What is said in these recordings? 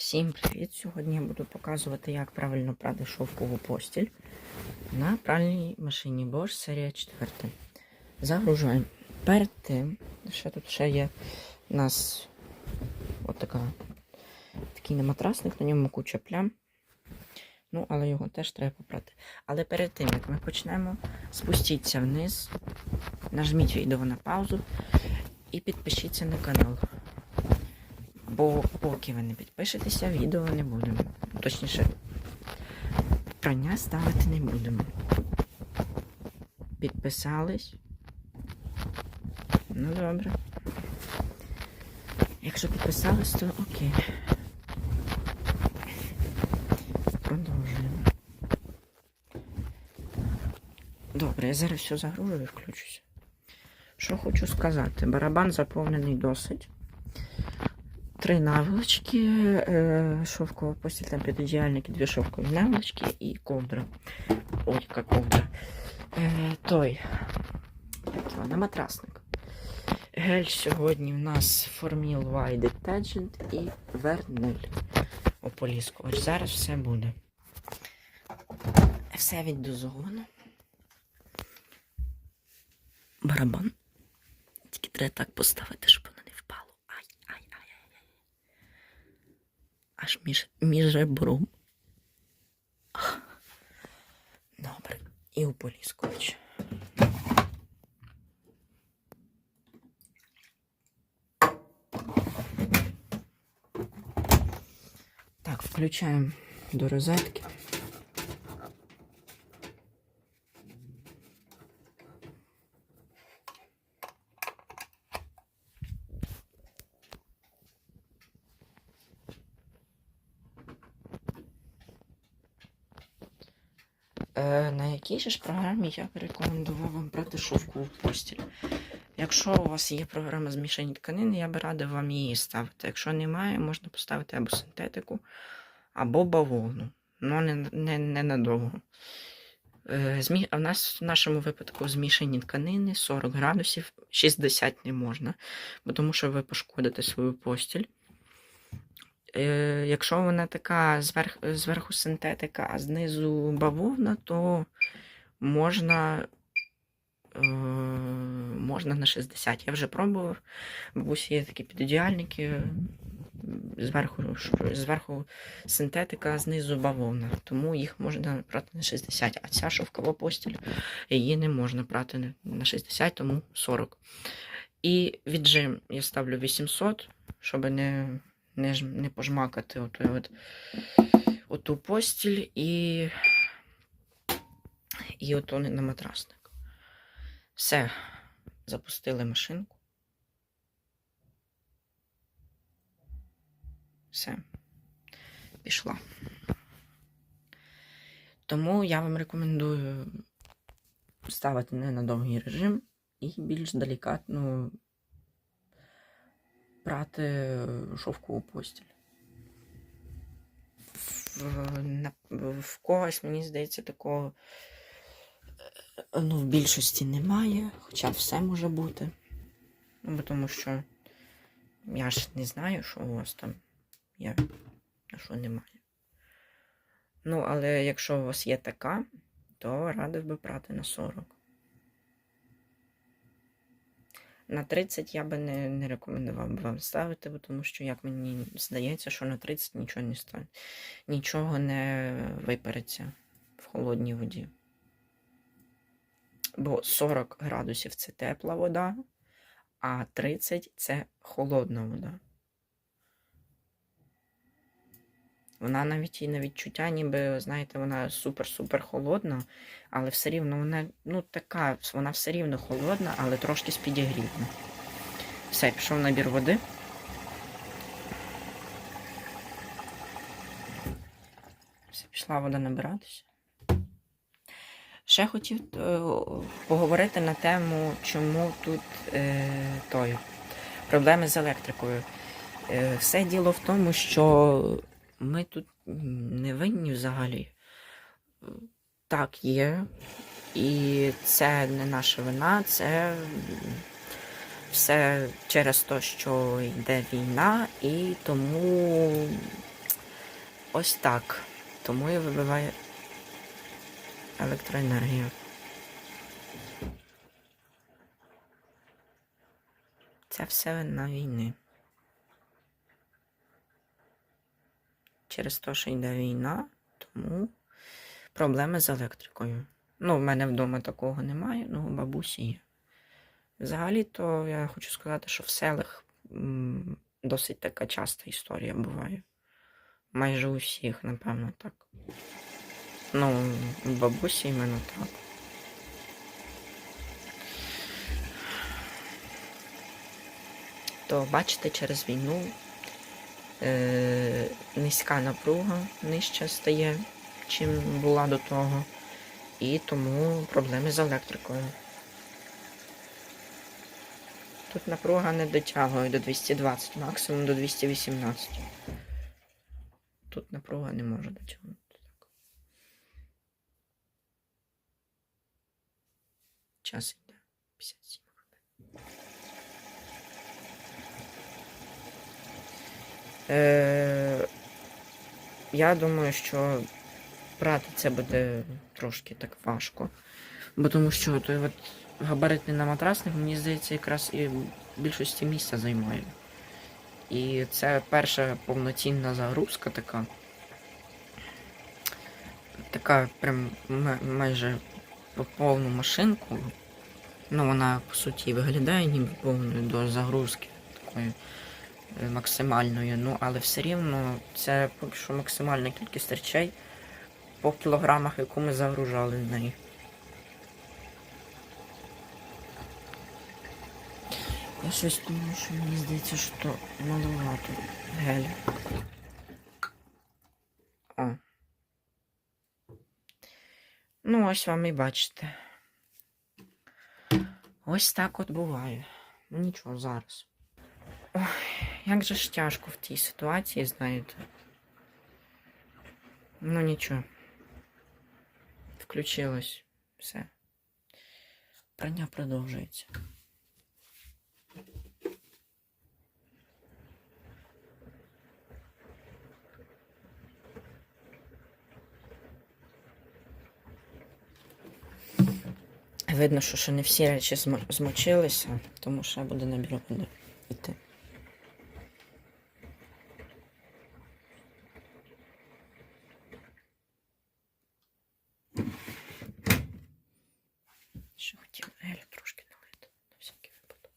Всім привіт! Сьогодні я буду показувати, як правильно прати шовкову постіль на пральній машині Bosch серія 4. Загружаємо. Перед тим, ще тут ще є у нас отака, такий наматрасник, на ньому куча плям. Ну, але його теж треба попрати. Але перед тим, як ми почнемо, спустіться вниз, нажміть відео на паузу і підпишіться на канал. Бо поки ви не підпишетеся, відео не будемо. Точніше, прання ставити не будемо. Підписались. Ну добре. Якщо підписались, то окей. Продовжуємо. Добре, я зараз все загружу і включуся. Що хочу сказати? Барабан заповнений досить. Три наволочки, е, шовкова постіль, там підодіяльники, дві шовкові наволочки і ковдра. Ой, яка ковдра. Е, той. Як його, наматрасник. Гель сьогодні в нас Formil White Detergent і Vernel ополіскувач. Зараз все буде. Все віддозовано. Барабан. Тільки треба так поставити, щоб Аж між, між ребром. Ах. Добре. І ополіскувач. Так, включаємо до розетки. На якій ж програмі я б рекомендував вам брати шовкову постіль? Якщо у вас є програма змішані тканини, я би радив вам її ставити. Якщо немає, можна поставити або синтетику, або бавовну. Ну, не, не, не надовго. Е, змі... В нас в нашому випадку змішані тканини 40 градусів, 60 не можна, тому що ви пошкодите свою постіль. Е, якщо вона така зверх, зверху синтетика, а знизу бавовна, то можна, е, можна на 60. Я вже пробував. Бабусі є такі підодіальники. Зверху, зверху синтетика, а знизу бавовна. Тому їх можна брати на 60. А ця шовкова постіль її не можна брати на- на 60, тому 40. І віджим я ставлю 800, щоб не не, ж- не пожмакати оту, от, оту постіль і, і ото на матрасник. Все, запустили машинку. Все, пішла. Тому я вам рекомендую ставити не на довгий режим і більш делікатно прати шовкову постіль. В, когось, мені здається, такого ну, в більшості немає, хоча все може бути. Ну, тому що я ж не знаю, що у вас там є, а що немає. Ну, але якщо у вас є така, то радив би прати на 40. На 30 я би не, не рекомендував вам ставити, тому що, як мені здається, що на 30 нічого не стане. Нічого не випереться в холодній воді. Бо 40 градусів це тепла вода, а 30 це холодна вода. Вона навіть і на відчуття, ніби, знаєте, вона супер-супер холодна, але все рівно вона, ну, така, вона все рівно холодна, але трошки з підігрівом. Все, пішов набір води. Все, пішла вода набиратися. Ще хотів е, поговорити на тему, чому тут е, той, проблеми з електрикою. Е, все діло в тому, що ми тут не винні взагалі. Так, є. І це не наша вина, це все через те, що йде війна, і тому ось так. Тому і вибиває електроенергію. Це все вина війни. Через те, що йде війна, тому проблеми з електрикою. Ну, в мене вдома такого немає, ну, у бабусі є. Взагалі-то я хочу сказати, що в селах досить така часта історія буває. Майже у всіх, напевно, так. Ну, у бабусі іменно так. То бачите, через війну низька напруга нижча стає, чим була до того. І тому проблеми з електрикою. Тут напруга не дотягує до 220, максимум до 218. Тут напруга не може дотягнути. Час йде. 57 Е, я думаю, що брати це буде трошки так важко. Бо тому що той от габаритний на матрасник, мені здається, якраз і більшості місця займає. І це перша повноцінна загрузка така. Така прям майже по повну машинку. Ну, вона по суті виглядає ніби повною до загрузки такої е, максимальної. Ну, але все рівно це поки що максимальна кількість речей по кілограмах, яку ми загружали в неї. Я щось думаю, що мені здається, що то маловато гелю. О. Ну, ось вам і бачите. Ось так от буває. Нічого зараз. Ой, як же ж тяжко в тій ситуації, знаєте. Ну нічого. Включилось все. Прання продовжується. Видно, що ще не всі речі змочилися, тому ще буде набір води йти. Ще хотів гелю трошки налити, на всякий випадок.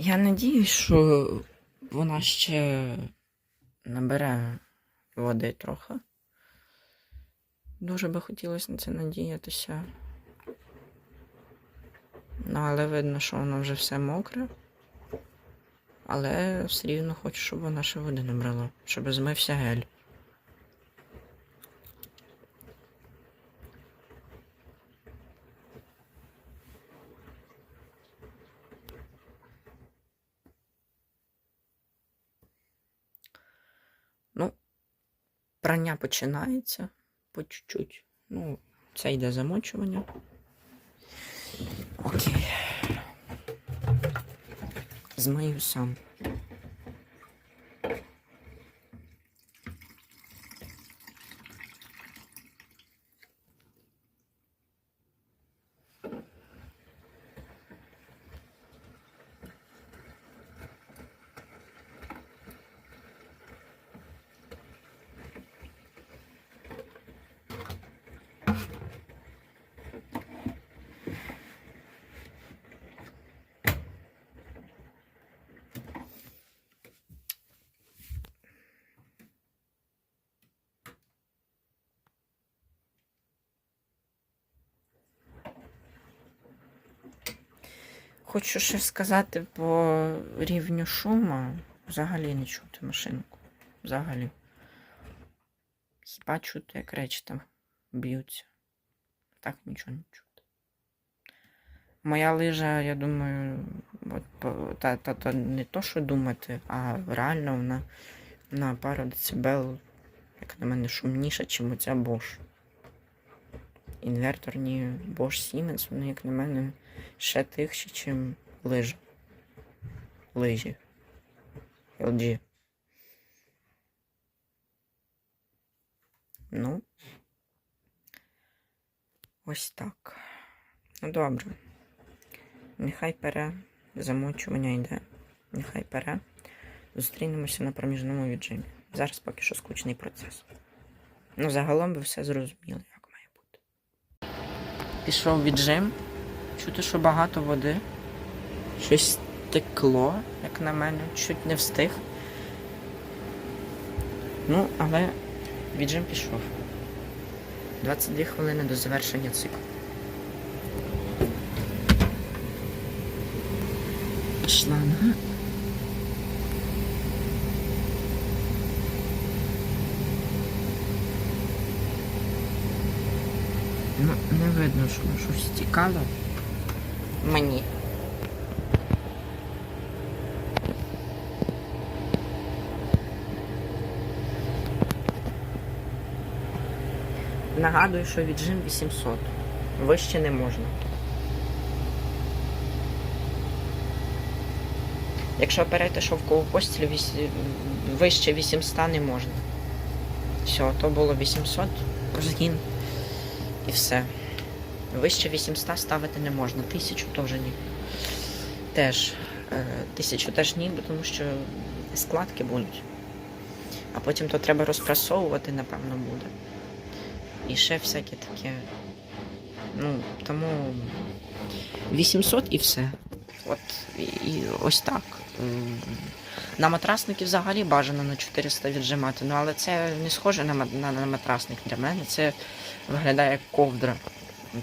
Я надіюсь, що вона ще набере води трохи. Дуже би хотілося на це надіятися. Ну, але видно, що воно вже все мокре. Але все рівно хочу, щоб вона ще води набрала, щоб змився гель. Ну, прання починається по чуть-чуть. Ну, це йде замочування. Окей. Змию сам. Хочу ще сказати по рівню шуму. Взагалі не чути машинку. Взагалі. Хіба чути, як речі там б'ються. Так нічого не чути. Моя лижа, я думаю, от, та, та, та не то, що думати, а реально вона на пару децибел, як на мене, шумніша, чим оця Bosch. Інверторні Bosch Siemens, вони, як на мене, ще тихші, чим лижі. Лижі. LG. Ну. Ось так. Ну добре. Нехай пере. Замочування йде. Нехай пере. Зустрінемося на проміжному віджимі. Зараз поки що скучний процес. Ну, загалом ви все зрозуміли. Пішов віджим. Чути, що багато води. Щось текло, як на мене, чуть не встиг. Ну, але віджим пішов. 22 хвилини до завершення циклу. Шланга. Ну, не видно, що щось стікало. Мені. Нагадую, що віджим 800. Вище не можна. Якщо берете шовкову постіль, вище 800 не можна. Все, то було 800, згін. І все. Вище 800 ставити не можна. Тисячу теж ні. Теж. е, Тисячу теж ні, тому що складки будуть. А потім то треба розпрасовувати, напевно, буде. І ще всяке таке. Ну, тому 800 і все. От і, і ось так. На матрасники взагалі бажано на 400 віджимати, ну але це не схоже на, на, на матрасник для мене. Це виглядає як ковдра.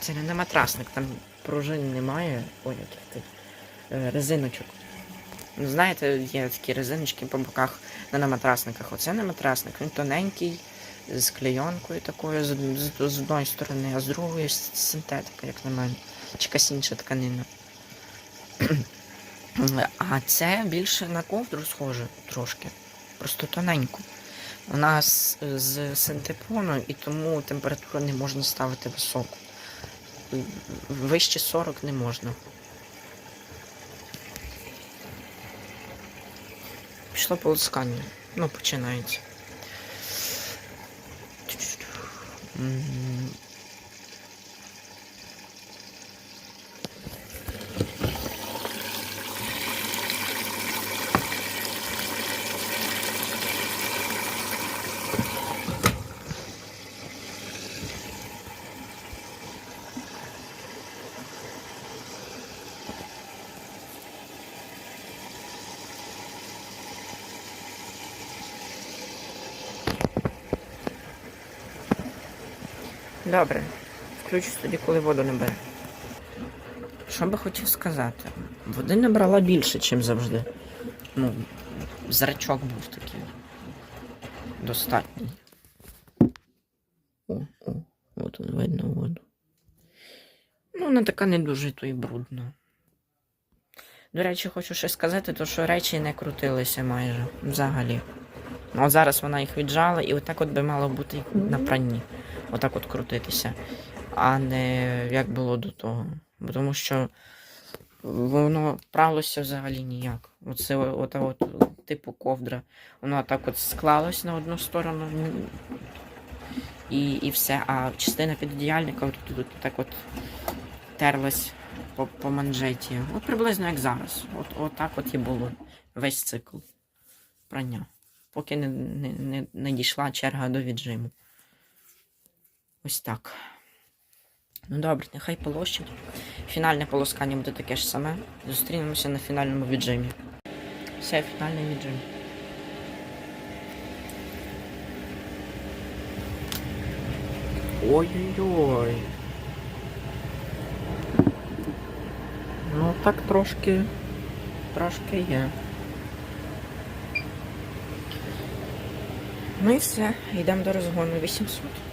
Це не матрасник, там пружин немає. Ой, яких тих е, резиночок. Ну, знаєте, є такі резиночки по боках на, на матрасниках. Оце не матрасник, він тоненький, з клейонкою такою з, з, з одної сторони, а з другої синтетика, як на мене. Чи якась інша тканина. А це більше на ковдру схоже трошки. Просто тоненько. Вона з, з синтепону і тому температуру не можна ставити високу. Вище 40 не можна. Пішло полоскання. Ну, починається. Добре. Включусь тоді, коли воду не бере. Що би хотів сказати? Води набрала більше, ніж завжди. Ну, зрачок був такий. Достатній. О, о, от он видно воду. Ну, вона така не дуже то і брудна. До речі, хочу ще сказати, то, що речі не крутилися майже взагалі. Ну, зараз вона їх віджала, і отак от би мало бути на пранні. Отак от крутитися. А не як було до того. Тому що воно пралося взагалі ніяк. Оце ота от, типу ковдра. Воно так от склалось на одну сторону. І, і все. А частина підодіяльника от, тут, так от терлась по, по манжеті. От приблизно як зараз. От, от так от і було весь цикл прання. Поки не, не, не, не дійшла черга до віджиму. Ось так. Ну добре, нехай полощить. Фінальне полоскання буде таке ж саме. Зустрінемося на фінальному віджимі. Все, фінальний віджим. Ой-ой-ой. Ну так трошки. Трошки є. Ну і все, йдемо до розгону 800.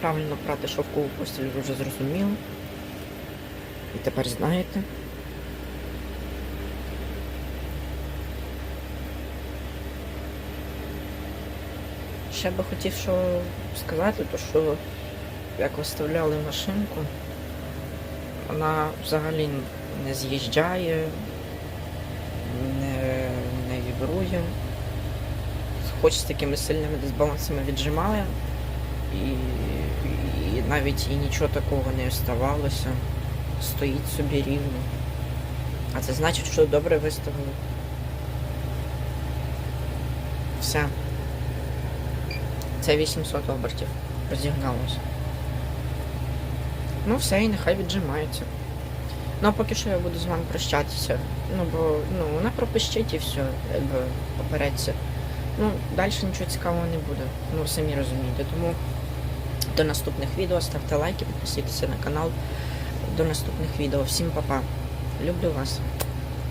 Правильно прати шовкову постіль, ви вже зрозуміли. І тепер знаєте. ще би хотів що сказати, то що як виставляли машинку, вона взагалі не з'їжджає, не, не вібрує. Хоч з такими сильними дисбалансами віджимали, і, і навіть і нічого такого не оставалося. Стоїть собі рівно. А це значить, що добре виставили. Все. Це 800 обертів. Розігналося. Ну, все, і нехай віджимається. Ну, а поки що я буду з вами прощатися. Ну, бо ну, вона пропищить і все, якби попереться. Ну, далі нічого цікавого не буде. Ну, самі розумієте. Тому до наступних відео ставте лайки, підписуйтеся на канал. До наступних відео. Всім па-па. Люблю вас.